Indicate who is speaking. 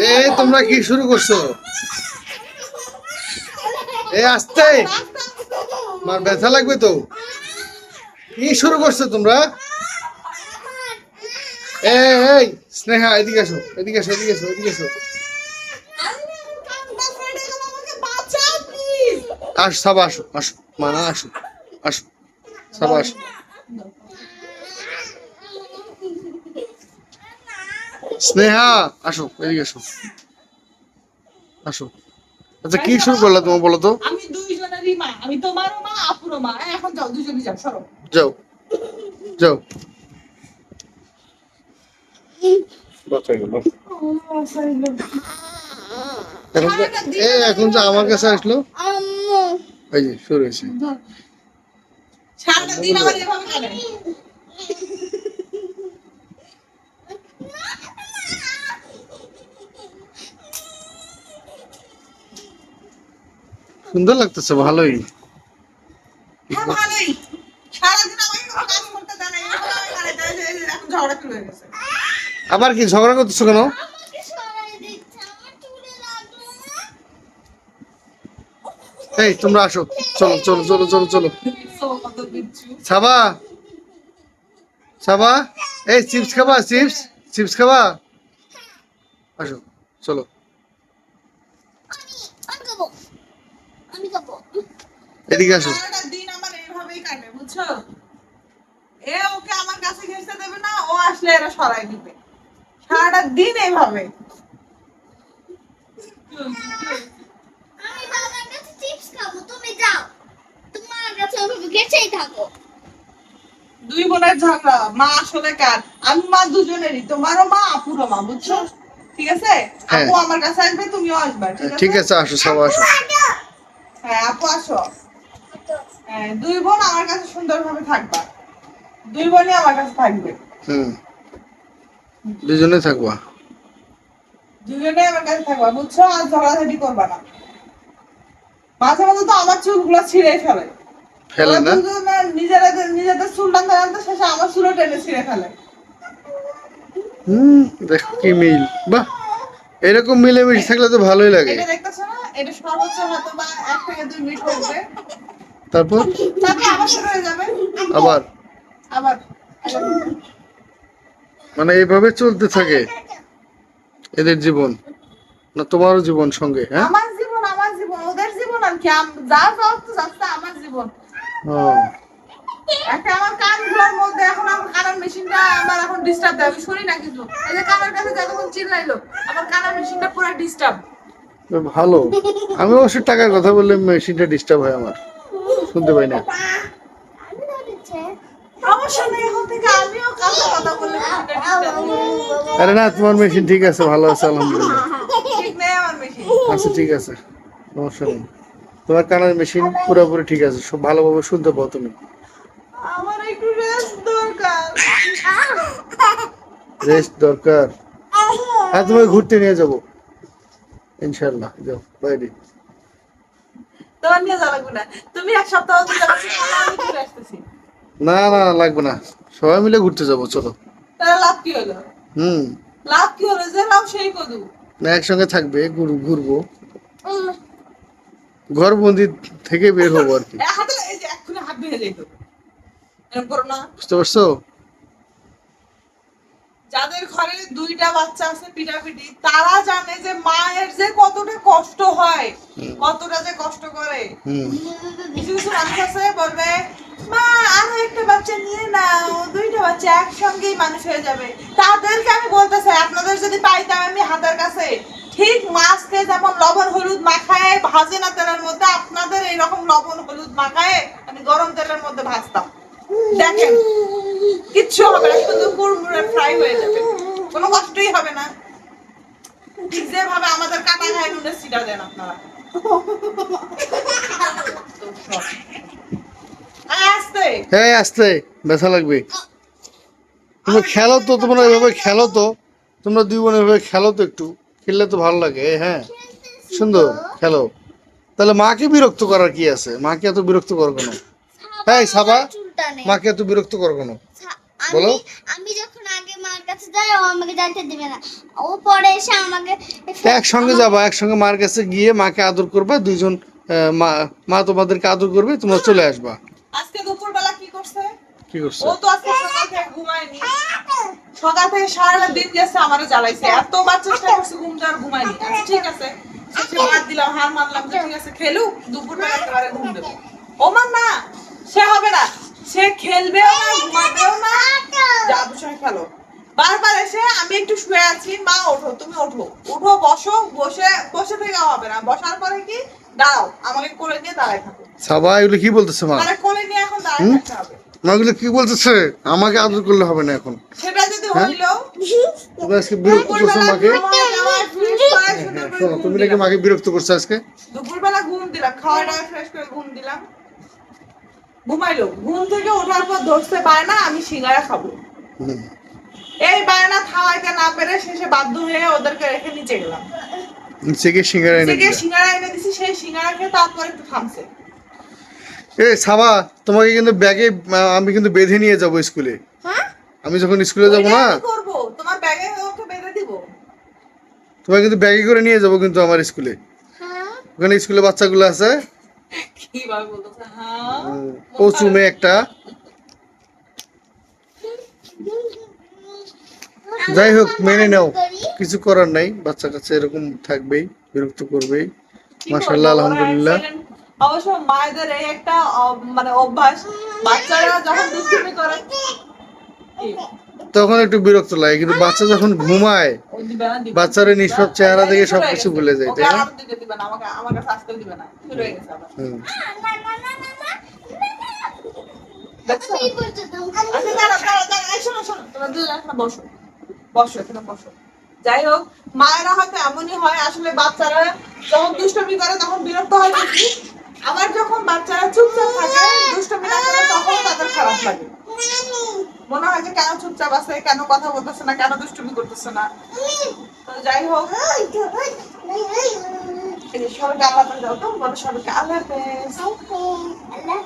Speaker 1: এ, তোমরা কি শুরু করছ? এ, আসতে। আমার ব্যথা লাগবে তো। কি শুরু করছ তোমরা? এই, স্নেহা, এদিকে আসো এদিকে আসো এদিকে আসো এদিকে আসো আস, সাবা আসো আসো মানা আসো আসো, সাবা আসো। স্নেহা আসো এদিকে আসো। আসো। আচ্ছা কি শুরু করলা তোমার বলো তো?
Speaker 2: আমি দুইজনেরই মা আমি তোমারও মা আপুরও মা। এখন যাও দুজনই যাও সরো।
Speaker 1: যাও। যাও। এখন যে- আমার কাছে আসলো। এই যে শুরু হয়েছে।
Speaker 2: সারাটা আমার এভাবে
Speaker 1: সুন্দর লাগতেছে ভালোই।
Speaker 2: হ্যাঁ ভালোই। সারাদিন আমাকে কাজ করতে দেয় না এভাবে আমাকে কাটে দেয় যে- যে এখন ঝগড়া শুরু হয়ে গেছে।
Speaker 1: আবার কি ঝগড়া করতেছো কেন? এই তোমরা আসো। চলো চলো চলো চলো চলো। সাবা সাবা এই চিপস খাবা চিপস। চিপস খাবা। আসো চলো। এদিকে আসো।
Speaker 2: দিন আমার এইভাবেই কাটে বুঝছ? এ ওকে আমার কাছে ঘেঁষতে দেবে না ও আসলে এরা সরাই দিবে। সারাটা দিন এইভাবে
Speaker 3: আমি বাবার কাছে চিপস খাব তুমি যাও। তোমার কাছে ওভাবে গেছেই থাকো।
Speaker 2: দুই বোনের ঝগড়া মা আসলে কার? আমি মা দুজনেরই তোমারও মা আপুরও মা বুঝছ? ঠিক আছে?
Speaker 1: হ্যাঁ।
Speaker 2: আপু আমার কাছে আসবে তুমিও আসবে ঠিক আছে?
Speaker 1: আসো সাবা আসো।
Speaker 2: হ্যাঁ আপু আসো। হ্যাঁ দুই বোন আমার কাছে সুন্দরভাবে থাকবা। দুই বোনই আমার কাছে থাকবে।
Speaker 1: হুম। দুজনে থাকবা?
Speaker 2: দুজনেই আমার কাছে থাকবা বুঝছ? আর ঝগড়াঝাটি করবা না। মাঝে মাঝে তো আমার চুলগুলো ছিঁড়ে ফেলে।
Speaker 1: ফেলে না?
Speaker 2: নিজেরা নিজেদের চুল টানতে টানতে শেষে আমার চুলও টেনে ছিঁড়ে ফেলে।
Speaker 1: হুম দেখো কি মিল। বাহ এরকম মিলেমিশে থাকলে তো ভালোই লাগে।
Speaker 2: এটা দেখতেছো এটা সর্বোচ্চ হয়তো বা এক থেকে দুই মিনিট হবে
Speaker 1: তারপর?
Speaker 2: তারপর আবার শুরু হয়ে যাবে।
Speaker 1: আবার?
Speaker 2: আবার।
Speaker 1: মানে এইভাবে চলতে থাকে এদের জীবন? না তোমারও জীবন সঙ্গে হ্যাঁ?
Speaker 2: আমার জীবন আমার জীবন ওদের জীবন আর কি যা যাও তো যাচ্ছে আমার জীবন। একটা আমার কানগুলোর মধ্যে এখন আমার কানের মেশিনটা আমার এখন ডিস্টার্ব দেয় আমি শুনি না কিছু এই যে কানের কাছে যতক্ষণ চিল্লাইলো আমার কানের মেশিনটা পুরো ডিস্টার্ব
Speaker 1: ভালো আমি অবশ্য টাকার কথা বললে মেশিনটা ডিস্টার্ব হয় আমার। শুনতে পাই না। আরে না তোমার মেশিন ঠিক আছে ভালো আছে আলহামদুলিল্লাহ। আচ্ছা ঠিক আছে সমস্যা নেই। তোমার কানের মেশিন পুরোপুরি ঠিক আছে সব ভালোভাবে শুনতে পাও তুমি।
Speaker 2: আমার একটু রেস্ট দরকার।
Speaker 1: রেস্ট দরকার। হ্যাঁ তোমাকে ঘুরতে নিয়ে যাব। ইনশাল্লাহ যাও বাইরে
Speaker 2: তোমার নিয়ে যাওয়া লাগবে না। তুমি এক সপ্তাহ ধরে আমি ঘুরে আসতেছি।
Speaker 1: না না লাগবে না। সবাই মিলে ঘুরতে যাব চলো।
Speaker 2: তাহলে লাভ কি হলো?
Speaker 1: হুম।
Speaker 2: লাভ কি হলো যে লাভ সেই কদু?
Speaker 1: না একসঙ্গে থাকবে ঘুরবো। ঘর বন্দি থেকে বের হব আর কি।
Speaker 2: হাতে এই যে এক্ষুনি হাত ভেঙে যেত এরকম করো না।
Speaker 1: বুঝতে পারছ?
Speaker 2: যাদের ঘরে দুইটা বাচ্চা আছে পিটাপিটি তারা জানে যে মায়ের যে কতটা কষ্ট হয় কতটা যে কষ্ট করে। কিছু কিছু মানুষ আছে বলবে মা আরও একটা বাচ্চা নিয়ে নাও দুইটা বাচ্চা একসঙ্গেই মানুষ হয়ে যাবে। তাদেরকে আমি বলতে চাই আপনাদের যদি পাইতাম আমি হাতের কাছে ঠিক মাছকে যেমন লবণ হলুদ মাখায় ভাজে না তেলের মধ্যে আপনাদের এইরকম লবণ হলুদ মাখায় আমি গরম তেলের মধ্যে ভাজতাম। দেখেন কিচ্ছু হবে না শুধু কুড়মুড়ে ফ্রাই হয়ে যাবে। কোনো কষ্টই হবে না। যেভাবে আমাদের কাটা খায় নুনের সিটা দেন আপনারা।
Speaker 1: হ্যাঁ আসতে। ব্যথা লাগবে। তোমরা খেলো তো তোমরা এভাবে খেলো তো তোমরা দুই বোন এভাবে খেলো তো একটু খেললে তো ভালো লাগে হ্যাঁ। সুন্দর খেলো। তাহলে মাকে বিরক্ত করার কি আছে? মাকে এত বিরক্ত করো কেন? হ্যাঁ সাবা।
Speaker 3: চুলটা নেই?
Speaker 1: মাকে এত বিরক্ত করো কেন? বলো
Speaker 3: আমি আমি যখন আগে মার কাছে যাই ও আমাকে যাইতে দিবে না। ও পরে এসে আমাকে
Speaker 1: তা একসঙ্গে যাবা একসঙ্গে মার কাছে গিয়ে মাকে আদর করবে দুইজন মা মা তোমাদেরকে আদর করবে তোমরা চলে আসবা।
Speaker 2: আজকে দুপুরবেলা কি করছে?
Speaker 1: কি করছ?
Speaker 2: ও তো আজকে সকাল থেকে ঘুমায়নি। সকাল থেকে সারাটা দিন গেছে আমারও জ্বালাইছে। এতবার চেষ্টা করছে ঘুম যাওয়ার ঘুমায়নি। আচ্ছা ঠিক আছে। দিলাম হার মারলাম যে ঠিক আছে খেলুক দুপুরবেলা একেবারে ঘুম দেবো। ও মার না সে হবে না। সে খেলবেও না ঘুমাবেও না যাব সময় খেলো বারবার এসে আমি একটু শুয়ে আছি। মা ওঠো তুমি ওঠো। উঠো বসো বসে বসে থেকে হবে না। বসার পরে কি? দাঁড়াও আমাকে কোলে নিয়ে দাঁড়ায় থাকো।
Speaker 1: সাবা এগুলো কি বলতেছে মা?
Speaker 2: মানে কোলে নিয়ে এখন দাঁড়ায় থাকতে হবে।
Speaker 1: মা কি বলতেছে? আমাকে আদর করলে হবে না এখন।
Speaker 2: সেটা যদি
Speaker 1: হ্যাঁ?
Speaker 2: হইল?
Speaker 1: তুমি আজকে বিরক্ত করছ মাকে? হ্যাঁ, শোনো তুমি নাকি মাকে বিরক্ত করছ আজকে?
Speaker 2: দুপুরবেলা ঘুম দিলাম। খাওয়া দাওয়া ফ্রেশ করে ঘুম দিলাম। ঘুমাইলো। ঘুম থেকে ওঠার পর ধরতে পারে না আমি সিঙ্গারা খাব। এই বায়না খাওয়াইতে না পেরে শেষে বাধ্য হয়ে ওদেরকে রেখে নিচে গেলাম।
Speaker 1: নিচে সিঙ্গারা এনে
Speaker 2: থেকে সিঙ্গারা এনে দিছি সেই সিঙ্গারা খেয়ে তারপর একটু থামছে।
Speaker 1: এ সাবা তোমাকে কিন্তু ব্যাগে আমি কিন্তু বেঁধে নিয়ে যাব স্কুলে।
Speaker 3: হ্যাঁ?
Speaker 1: আমি যখন স্কুলে যাব
Speaker 2: ওইটা
Speaker 1: না
Speaker 2: আমি তোমার ব্যাগে ওকে বেঁধে দিব।
Speaker 1: তোমাকে কিন্তু ব্যাগে করে নিয়ে যাব কিন্তু আমার স্কুলে।
Speaker 3: হ্যাঁ?
Speaker 1: ওখানে স্কুলে বাচ্চাগুলো আছে।
Speaker 2: কীভাবে বলতেছে হ্যাঁ
Speaker 1: একটা। যাই হোক মেনে নাও। কিছু করার নাই বাচ্চা কাছে এরকম থাকবেই বিরক্ত করবেই। মাশাআল্লাহ আলহামদুলিল্লাহ।
Speaker 2: অবশ্য মায়েদের এই একটা মানে অভ্যাস বাচ্চারা যখন দুষ্টুমি করে?
Speaker 1: তখন একটু বিরক্ত লাগে কিন্তু বাচ্চা যখন ঘুমায় বাচ্চারা নিষ্পাপ চেহারা দেখে সবকিছু ভুলে যায় তাই না।
Speaker 2: শুরু হয়ে। যাই হোক মায়েরা হয়তো এমনই হয় আসলে বাচ্চারা যখন দুষ্টমি করে তখন বিরক্ত হয় আবার যখন বাচ্চারা চুপচাপ থাকে দুষ্টমি না করে তখন তাদের খারাপ লাগে মনে হয় যে কেন চুপচাপ আছে, কেন কথা বলতেছে না, কেন দুষ্টুমি করতেছে না? যাই হোক। সবাইকে আল্লাহ যাও তো, বলো সবাইকে আল্লাহ
Speaker 3: আল্লাহ